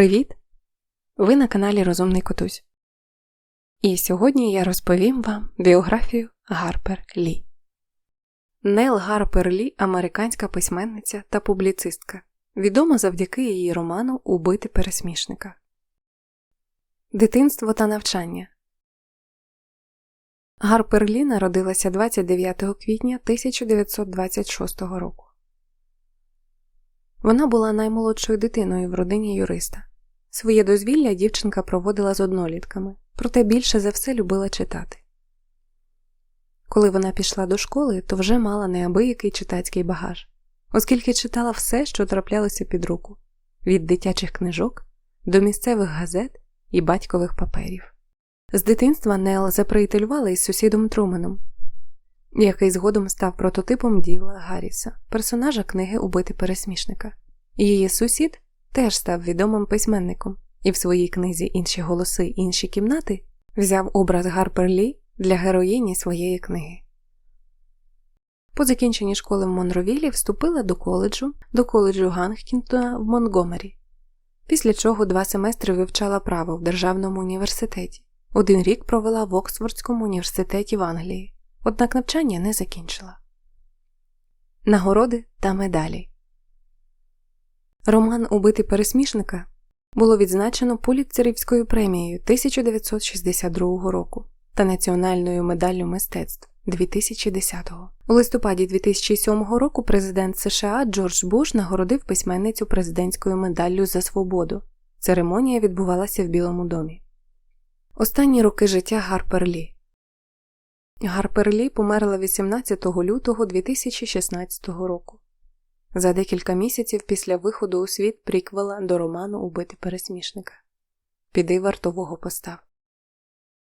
Привіт! Ви на каналі Розумний Котусь. І сьогодні я розповім вам біографію Гарпер Лі. Нел Гарпер Лі американська письменниця та публіцистка, відома завдяки її роману Убити пересмішника. Дитинство та навчання Гарпер Лі народилася 29 квітня 1926 року. Вона була наймолодшою дитиною в родині юриста. Своє дозвілля дівчинка проводила з однолітками, проте більше за все любила читати. Коли вона пішла до школи, то вже мала неабиякий читацький багаж, оскільки читала все, що траплялося під руку від дитячих книжок до місцевих газет і батькових паперів. З дитинства Нел заприятелювала із сусідом Труменом, який згодом став прототипом діла Гарріса, персонажа книги Убити пересмішника. Її сусід теж став відомим письменником і в своїй книзі Інші голоси, інші кімнати взяв образ Гарпер Лі для героїні своєї книги. По закінченні школи в Монровілі вступила до коледжу, до коледжу Гангкінтона в Монгомері, після чого два семестри вивчала право в Державному університеті. Один рік провела в Оксфордському університеті в Англії, однак навчання не закінчила. Нагороди та медалі Роман Убити пересмішника було відзначено Пулітцерівською премією 1962 року та Національною медаллю мистецтв 2010-го. У листопаді 2007 року президент США Джордж Буш нагородив письменницю президентською медаллю за свободу. Церемонія відбувалася в Білому домі. Останні роки життя Гарпер Лі Гарпер Лі померла 18 лютого 2016 року за декілька місяців після виходу у світ приквела до роману Убити пересмішника Піди вартового постав.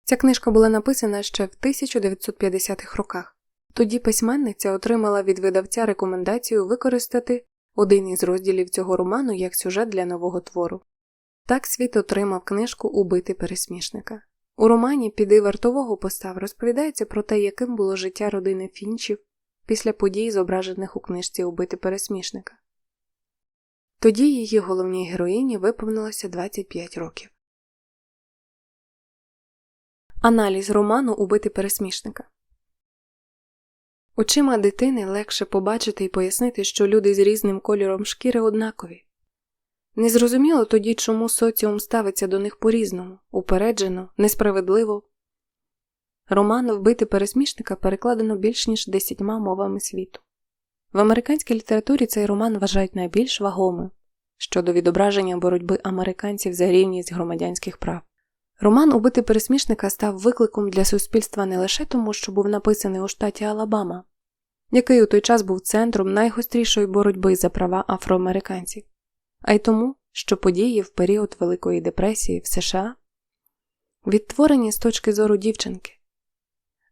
Ця книжка була написана ще в 1950-х роках. Тоді письменниця отримала від видавця рекомендацію використати один із розділів цього роману як сюжет для нового твору. Так світ отримав книжку Убити пересмішника. У романі Піди вартового постав розповідається про те, яким було життя родини Фінчів після подій, зображених у книжці Убити пересмішника. Тоді її головній героїні виповнилося 25 років. Аналіз роману Убити пересмішника Очима дитини легше побачити і пояснити, що люди з різним кольором шкіри однакові. Незрозуміло тоді, чому соціум ставиться до них по різному, упереджено, несправедливо Роман Вбити пересмішника перекладено більш ніж десятьма мовами світу. В американській літературі цей роман вважають найбільш вагомим щодо відображення боротьби американців за рівність громадянських прав. Роман Убити пересмішника став викликом для суспільства не лише тому, що був написаний у штаті Алабама, який у той час був центром найгострішої боротьби за права афроамериканців, а й тому, що події в період Великої депресії в США відтворені з точки зору дівчинки.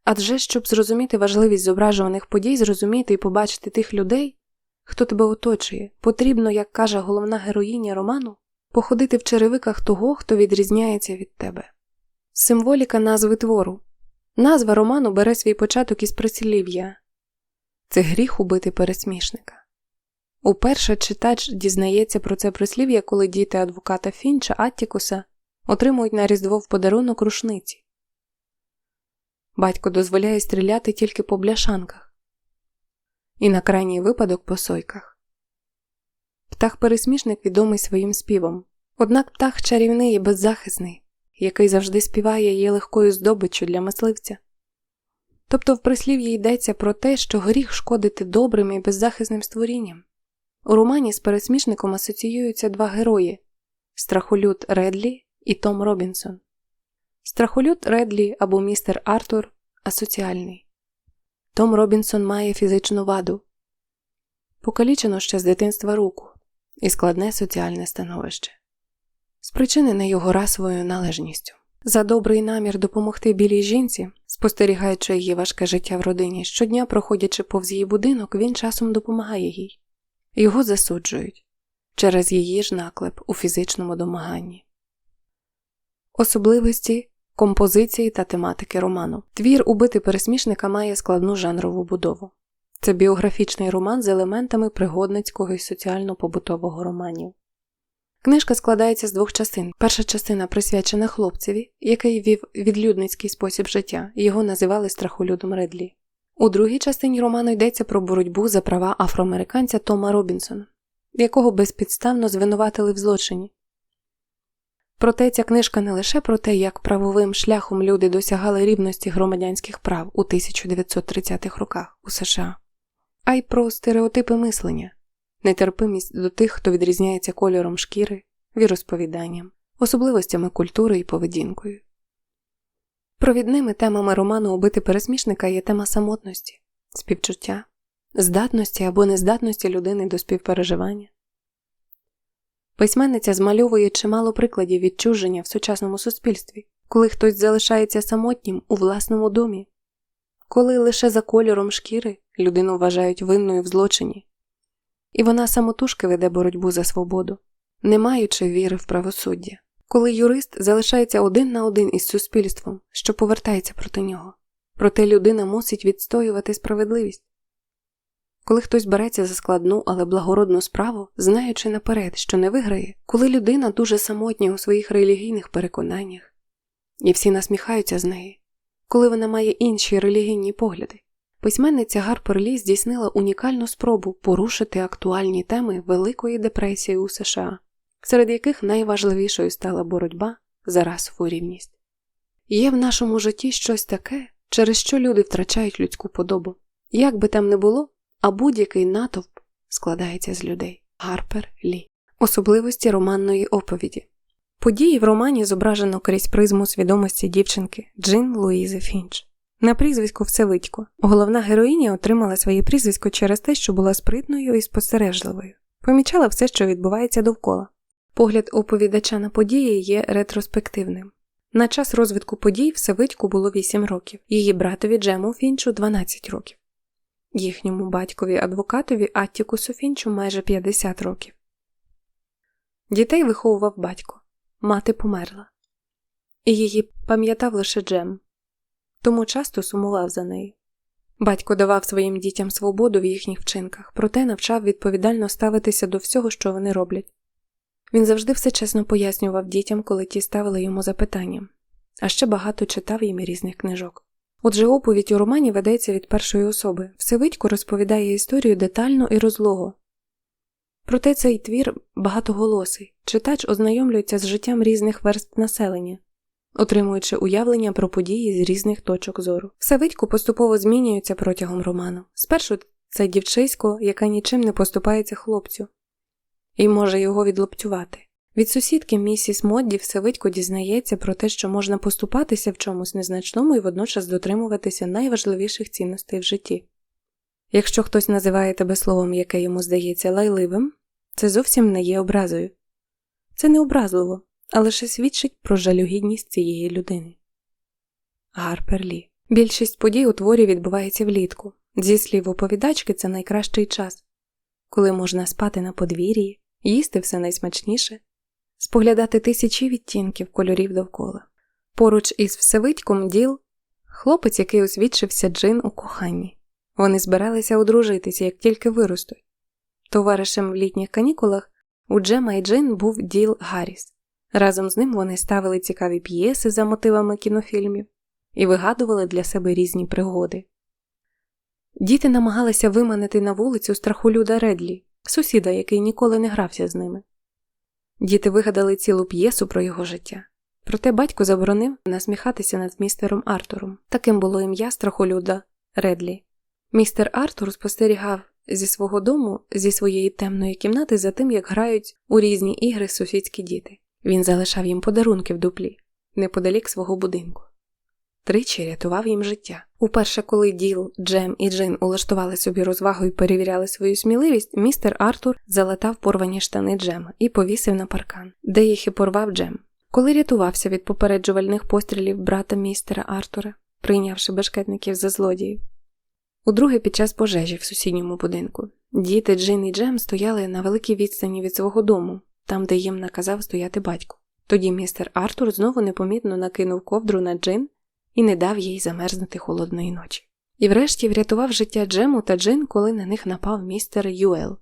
Адже щоб зрозуміти важливість зображуваних подій, зрозуміти і побачити тих людей, хто тебе оточує, потрібно, як каже головна героїня роману, походити в черевиках того, хто відрізняється від тебе. Символіка назви твору. Назва роману бере свій початок із прислів'я це гріх убити пересмішника. Уперше читач дізнається про це прислів'я, коли діти адвоката Фінча Аттікуса отримують на Різдво в подарунок рушниці. Батько дозволяє стріляти тільки по бляшанках і на крайній випадок по сойках. Птах пересмішник відомий своїм співом, однак птах чарівний і беззахисний, який завжди співає є легкою здобиччю для мисливця. Тобто в прислів'ї йдеться про те, що гріх шкодити добрим і беззахисним створінням. У романі з пересмішником асоціюються два герої страхолюд Редлі і Том Робінсон. Страхолюд Редлі або містер Артур асоціальний. Том Робінсон має фізичну ваду, покалічено ще з дитинства руку і складне соціальне становище, спричинене його расовою належністю. За добрий намір допомогти білій жінці, спостерігаючи її важке життя в родині, щодня, проходячи повз її будинок, він часом допомагає їй. Його засуджують через її ж наклеп у фізичному домаганні. Особливості композиції та тематики роману. Твір убити пересмішника має складну жанрову будову. Це біографічний роман з елементами пригодницького і соціально-побутового романів. Книжка складається з двох частин. Перша частина присвячена хлопцеві, який вів відлюдницький спосіб життя, його називали страхолюдом Редлі. У другій частині роману йдеться про боротьбу за права афроамериканця Тома Робінсона, якого безпідставно звинуватили в злочині. Проте ця книжка не лише про те, як правовим шляхом люди досягали рівності громадянських прав у 1930-х роках у США, а й про стереотипи мислення, нетерпимість до тих, хто відрізняється кольором шкіри, віросповіданням, особливостями культури і поведінкою. Провідними темами роману Убити пересмішника є тема самотності, співчуття, здатності або нездатності людини до співпереживання. Письменниця змальовує чимало прикладів відчуження в сучасному суспільстві, коли хтось залишається самотнім у власному домі, коли лише за кольором шкіри людину вважають винною в злочині, і вона самотужки веде боротьбу за свободу, не маючи віри в правосуддя, коли юрист залишається один на один із суспільством, що повертається проти нього, проте людина мусить відстоювати справедливість. Коли хтось береться за складну, але благородну справу, знаючи наперед, що не виграє, коли людина дуже самотня у своїх релігійних переконаннях, і всі насміхаються з неї, коли вона має інші релігійні погляди, письменниця Гарпер Лі здійснила унікальну спробу порушити актуальні теми Великої депресії у США, серед яких найважливішою стала боротьба за расову рівність. Є в нашому житті щось таке, через що люди втрачають людську подобу. Як би там не було, а будь-який натовп складається з людей. Гарпер Лі. Особливості романної оповіді. Події в романі зображено крізь призму свідомості дівчинки Джин Луїзи Фінч. На прізвисько Всевидько. Головна героїня отримала своє прізвисько через те, що була спритною і спостережливою. Помічала все, що відбувається довкола. Погляд оповідача на події є ретроспективним. На час розвитку подій Всевидьку було 8 років, її братові Джему Фінчу 12 років їхньому батькові адвокатові Аттікусу Фінчу майже 50 років. Дітей виховував батько, мати померла, і її пам'ятав лише Джем, тому часто сумував за нею. Батько давав своїм дітям свободу в їхніх вчинках, проте навчав відповідально ставитися до всього, що вони роблять. Він завжди все чесно пояснював дітям, коли ті ставили йому запитання, а ще багато читав їм різних книжок. Отже, оповідь у романі ведеться від першої особи. Всевидько розповідає історію детально і розлого. Проте цей твір багатоголосий, читач ознайомлюється з життям різних верств населення, отримуючи уявлення про події з різних точок зору. Всевидько поступово змінюється протягом роману. Спершу це дівчисько, яка нічим не поступається хлопцю, і може його відлоптювати. Від сусідки місіс Модді Всевидько дізнається про те, що можна поступатися в чомусь незначному і водночас дотримуватися найважливіших цінностей в житті. Якщо хтось називає тебе словом, яке йому здається лайливим, це зовсім не є образою. Це не образливо, а лише свідчить про жалюгідність цієї людини. Гарпер Лі. Більшість подій у творі відбувається влітку. Зі слів оповідачки, це найкращий час, коли можна спати на подвір'ї, їсти все найсмачніше споглядати тисячі відтінків кольорів довкола. Поруч із Всевидьком діл хлопець, який освідчився Джин у коханні. Вони збиралися одружитися, як тільки виростуть. Товаришем в літніх канікулах у Джема і Джин був Діл Гарріс. Разом з ним вони ставили цікаві п'єси за мотивами кінофільмів і вигадували для себе різні пригоди. Діти намагалися виманити на вулицю страхолюда Редлі, сусіда, який ніколи не грався з ними. Діти вигадали цілу п'єсу про його життя. Проте батько заборонив насміхатися над містером Артуром. Таким було ім'я страхолюда Редлі. Містер Артур спостерігав зі свого дому, зі своєї темної кімнати за тим, як грають у різні ігри сусідські діти. Він залишав їм подарунки в дуплі неподалік свого будинку. Тричі рятував їм життя. Уперше, коли Діл, Джем і Джин улаштували собі розвагу і перевіряли свою сміливість, містер Артур залатав порвані штани Джема і повісив на паркан, де їх і порвав Джем. Коли рятувався від попереджувальних пострілів брата містера Артура, прийнявши бешкетників за злодіїв. Удруге під час пожежі в сусідньому будинку діти Джин і Джем стояли на великій відстані від свого дому, там, де їм наказав стояти батько. Тоді містер Артур знову непомітно накинув ковдру на Джин і не дав їй замерзнути холодної ночі. І врешті врятував життя Джему та Джин, коли на них напав містер Юел.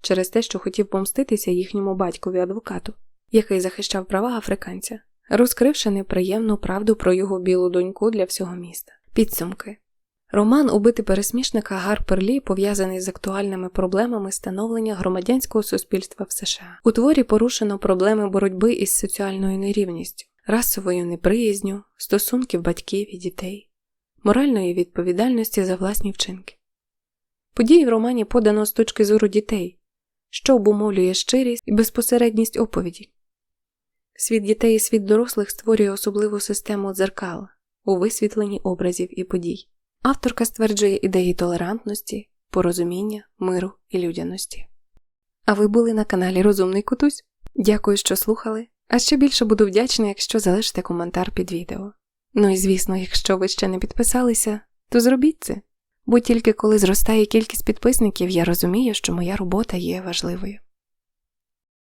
через те, що хотів помститися їхньому батькові адвокату, який захищав права африканця, розкривши неприємну правду про його білу доньку для всього міста. Підсумки. Роман Убити пересмішника Гарпер Лі пов'язаний з актуальними проблемами становлення громадянського суспільства в США. У творі порушено проблеми боротьби із соціальною нерівністю, расовою неприязню, стосунків батьків і дітей, моральної відповідальності за власні вчинки. Події в романі подано з точки зору дітей, що обумовлює щирість і безпосередність оповіді. Світ дітей і світ дорослих створює особливу систему дзеркал у висвітленні образів і подій. Авторка стверджує ідеї толерантності, порозуміння, миру і людяності. А ви були на каналі Розумний Кутусь? Дякую, що слухали, а ще більше буду вдячна, якщо залишите коментар під відео. Ну і звісно, якщо ви ще не підписалися, то зробіть це, бо тільки коли зростає кількість підписників, я розумію, що моя робота є важливою.